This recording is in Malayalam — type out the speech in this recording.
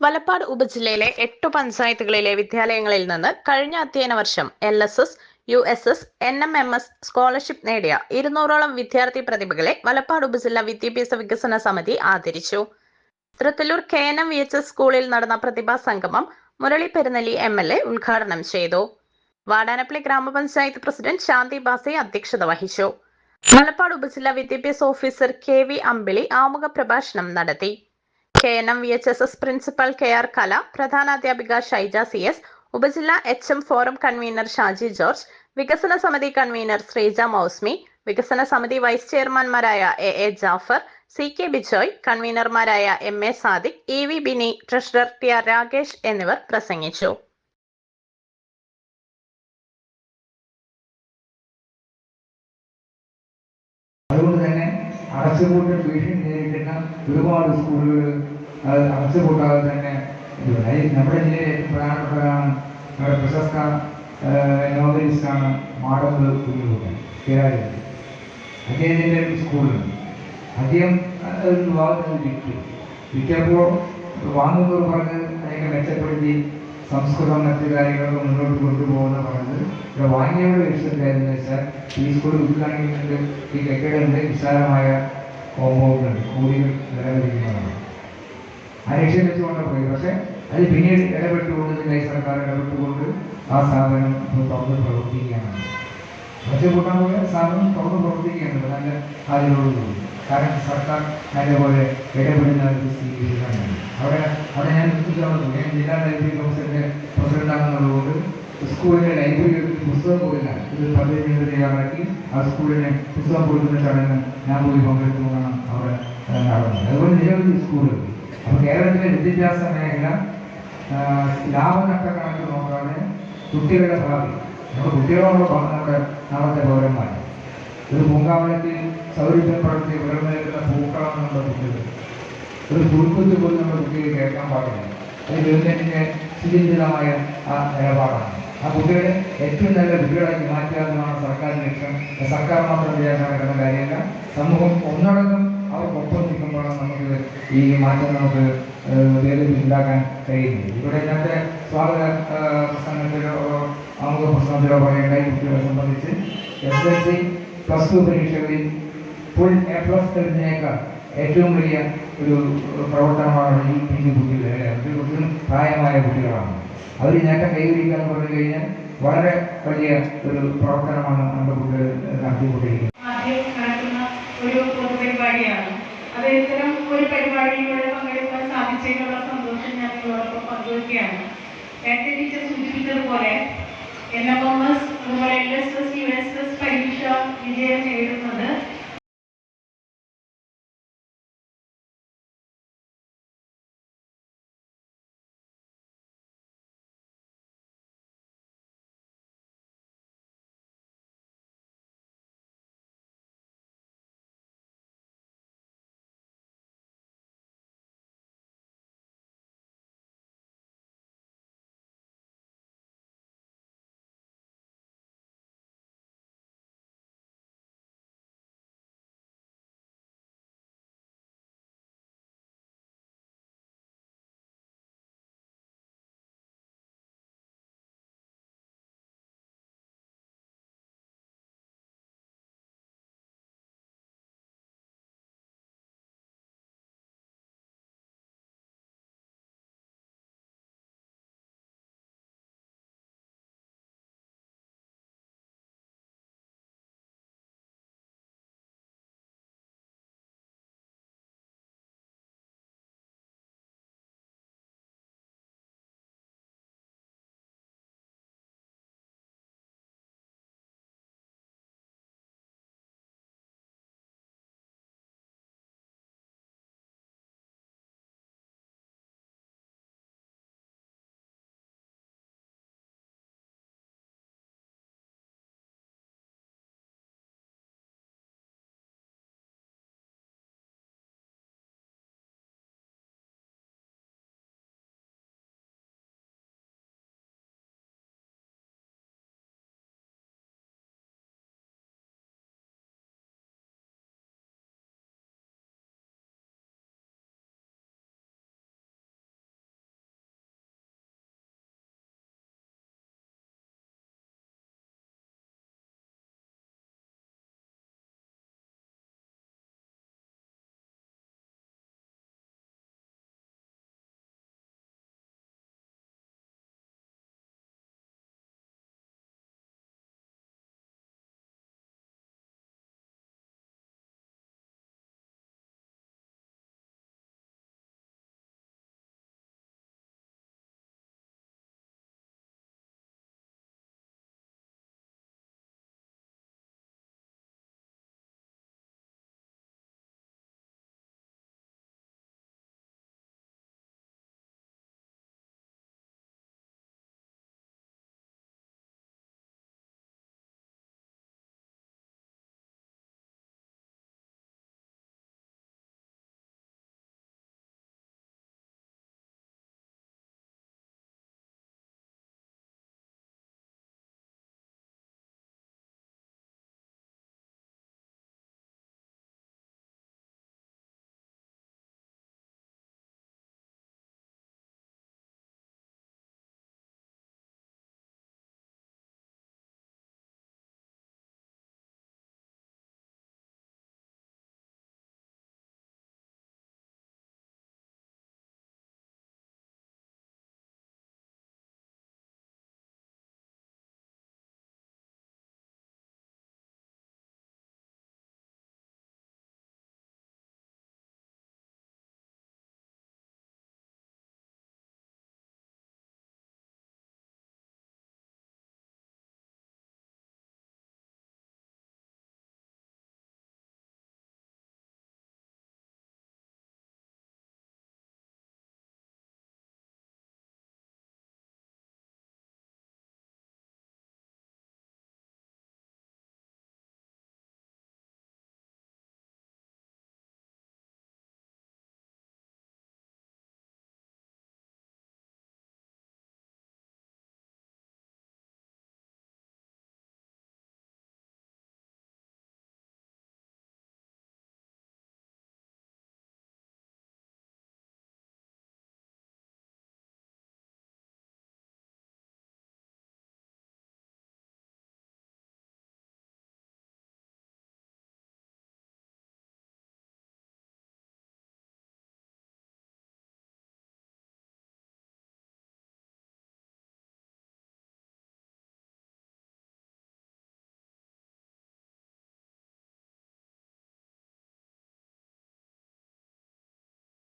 വലപ്പാട് ഉപജില്ലയിലെ എട്ടു പഞ്ചായത്തുകളിലെ വിദ്യാലയങ്ങളിൽ നിന്ന് കഴിഞ്ഞ അധ്യയന വർഷം L S S U S S N M M S scholarship നേടിയ ഇരുന്നൂറോളം വിദ്യാർത്ഥി പ്രതിഭകളെ വലപ്പാട് ഉപജില്ല വിദ്യാഭ്യാസ വികസന സമിതി ആദരിച്ചു. Thrithallur K N M V H S സ്കൂളിൽ നടന്ന പ്രതിഭാ സംഗമം Murali Perunnali M L A ഉദ്ഘാടനം ചെയ്തു. വാടാനപ്പള്ളി ഗ്രാമപഞ്ചായത്ത് പ്രസിഡന്റ് ശാന്തി ബാസി അധ്യക്ഷത വഹിച്ചു. മലപ്പാട് ഉപജില്ലാ വിദ്യാഭ്യാസ ഓഫീസർ കെ വി അമ്പിളി ആമുഖ പ്രഭാഷണം നടത്തി. K N M V H S S principal K R Kala പ്രധാനാധ്യാപിക Shaija C S ഉപജില്ല H M forum convener Shaji George വികസന സമിതി കൺവീനർ ശ്രീജ മൗസ്മി വികസന സമിതി vice ചെയർമാൻമാരായ A A Jafar C K Bijoy കൺവീനർമാരായ M A Sadiq E V Bini treasurer T R Rakesh എന്നിവർ പ്രസംഗിച്ചു. അതുകൊണ്ട് തന്നെ അടച്ചുപൂട്ടൽ ഭീഷണി നേരിടുന്ന ഒരുപാട് സ്കൂളുകൾ അത് അടച്ചുപൂട്ടാതെ തന്നെ ഇതുണ്ട്. ഈ നമ്മുടെ ജില്ലയിലെ ഏറ്റവും പ്രധാനപ്പെട്ടതാണ് നമ്മുടെ പ്രശസ്ത നോവലിസ്റ്റാണ് മാടമ്പ് കുഞ്ഞുകുട്ടൻ കേരളത്തിൽ അദ്ദേഹത്തിന്റെ സ്കൂളിലുണ്ട്. അദ്ദേഹം ഒരു വിഭാഗത്തിൽ വിറ്റു. വിറ്റപ്പോൾ വാങ്ങുന്നവർ പറഞ്ഞ് അതിനെ മെച്ചപ്പെടുത്തി സംസ്കൃതം മറ്റു കാര്യങ്ങളൊക്കെ മുന്നോട്ട് കൊണ്ടുപോകുന്ന പറഞ്ഞത് ഇവിടെ വാങ്ങിയവരുടെ ലക്ഷ്യത്തിലായിരുന്നു വെച്ചാൽ ഈ സ്കൂൾ ഉദ്ഘാടനത്തിൽ ഈ കെട്ടിടങ്ങളുടെ വിശാലമായ കോമ്പൗണ്ട് ഉണ്ട്. കൂടികൾ നിലനിൽക്കുന്നതാണ് ആ ലക്ഷ്യം വെച്ചുകൊണ്ട് പോയി പക്ഷേ അത് പിന്നീട് ഇടപെട്ടുകൊണ്ട് ജില്ലാ സർക്കാർ ഇടപെട്ടുകൊണ്ട് ആ സ്ഥാപനം തുറന്ന് പ്രവർത്തിക്കുകയാണ്. ഒറ്റക്കൂട്ടാൻ പോയ സ്ഥാപനം തുറന്ന് പ്രവർത്തിക്കുകയാണ്. നല്ല അതിനോടുകൂടി കാരണം സർക്കാർ നല്ലപോലെ ഇടപെടുന്ന സ്വീകരിക്കാനാണ് അവിടെ അവിടെ ഞാൻ നിർത്തിച്ചുകൊണ്ട് ഞാൻ ജില്ലാ ലൈബ്രറി കൗൺസിലിന്റെ പ്രസിഡന്റാണെന്നുള്ളതുകൊണ്ട് സ്കൂളിലെ ലൈബ്രറി ഒരു പുസ്തകം പോയില്ല ഇത് പദ്ധതി തയ്യാറാക്കി ആ സ്കൂളിനെ പുസ്തകം കൊടുക്കുന്ന ചടങ്ങ് ഞാൻ പോയി പങ്കെടുത്തുകൊണ്ടാണ് അവിടെ നടന്നത് അതുപോലെ നിരവധി സ്കൂളുകൾ. അപ്പോൾ കേരളത്തിലെ വിദ്യാഭ്യാസ മേഖല ആ, ലാഭനഷ്ട കണക്ക് നോക്കാതെ കുട്ടികളുടെ ഭാവി. നമ്മുടെ കുട്ടികളോട് നമ്മുടെ നാളത്തെ പൗരന്മാർ. ഒരു പൂങ്കാവനത്തിൽ സൗരഭ്യം പ്രവർത്തി ഉയർന്നു പൂക്കളം എന്നുള്ള കുട്ടികൾ. ഒരു പുൽക്കുത്ത് പോലും നമ്മുടെ കുട്ടികൾ കേൾക്കാൻ പാടില്ല. അത് ഗവൺമെന്റിന്റെ സുചിന്തിതമായ ആ നിലപാടാണ്. ആ കുട്ടികളെ ഏറ്റവും നല്ല കുട്ടികളാക്കി മാറ്റുക എന്നതാണ് സർക്കാരിന്റെ ലക്ഷ്യം. സർക്കാർ മാത്രം ചെയ്യാൻ നടക്കുന്ന കാര്യമല്ല. സമൂഹം ഒന്നടങ്കം അവർക്കൊപ്പം നിൽക്കുമ്പോഴാണ് നമുക്ക് ഈ മാറ്റം നമുക്ക് ഉണ്ടാക്കാൻ കഴിയുന്നത്. ഇവിടെ ഇന്നത്തെ സ്വാഗത പ്രസംഗത്തിലോ ആമുഖ പ്രസംഗത്തിലോ പറയേണ്ട കുട്ടികളെ സംബന്ധിച്ച് S L C plus two പരീക്ഷകളിൽ ഫുൾ എ പ്ലസ് തെളിഞ്ഞേക്കാൾ ഏറ്റവും വലിയ ഒരു പ്രവർത്തനമാണ് ഈ പിഞ്ചു കുട്ടികൾ അല്ലേ അവർ കുട്ടികളും പ്രായമായ കുട്ടികളാണ്. അവർ നേട്ടം കൈവരിക്കുക എന്ന് പറഞ്ഞു കഴിഞ്ഞാൽ വളരെ വലിയ ഒരു പ്രവർത്തനമാണ് നമ്മുടെ കുട്ടികൾ നടത്തിക്കൊണ്ടിരിക്കുന്നത്. നേരത്തെ ടീച്ചർ സൂചിപ്പിച്ചതുപോലെ എൻ എം എം എസ് അതുപോലെ L S S U S S പരീക്ഷ വിജയം നേടുന്നത്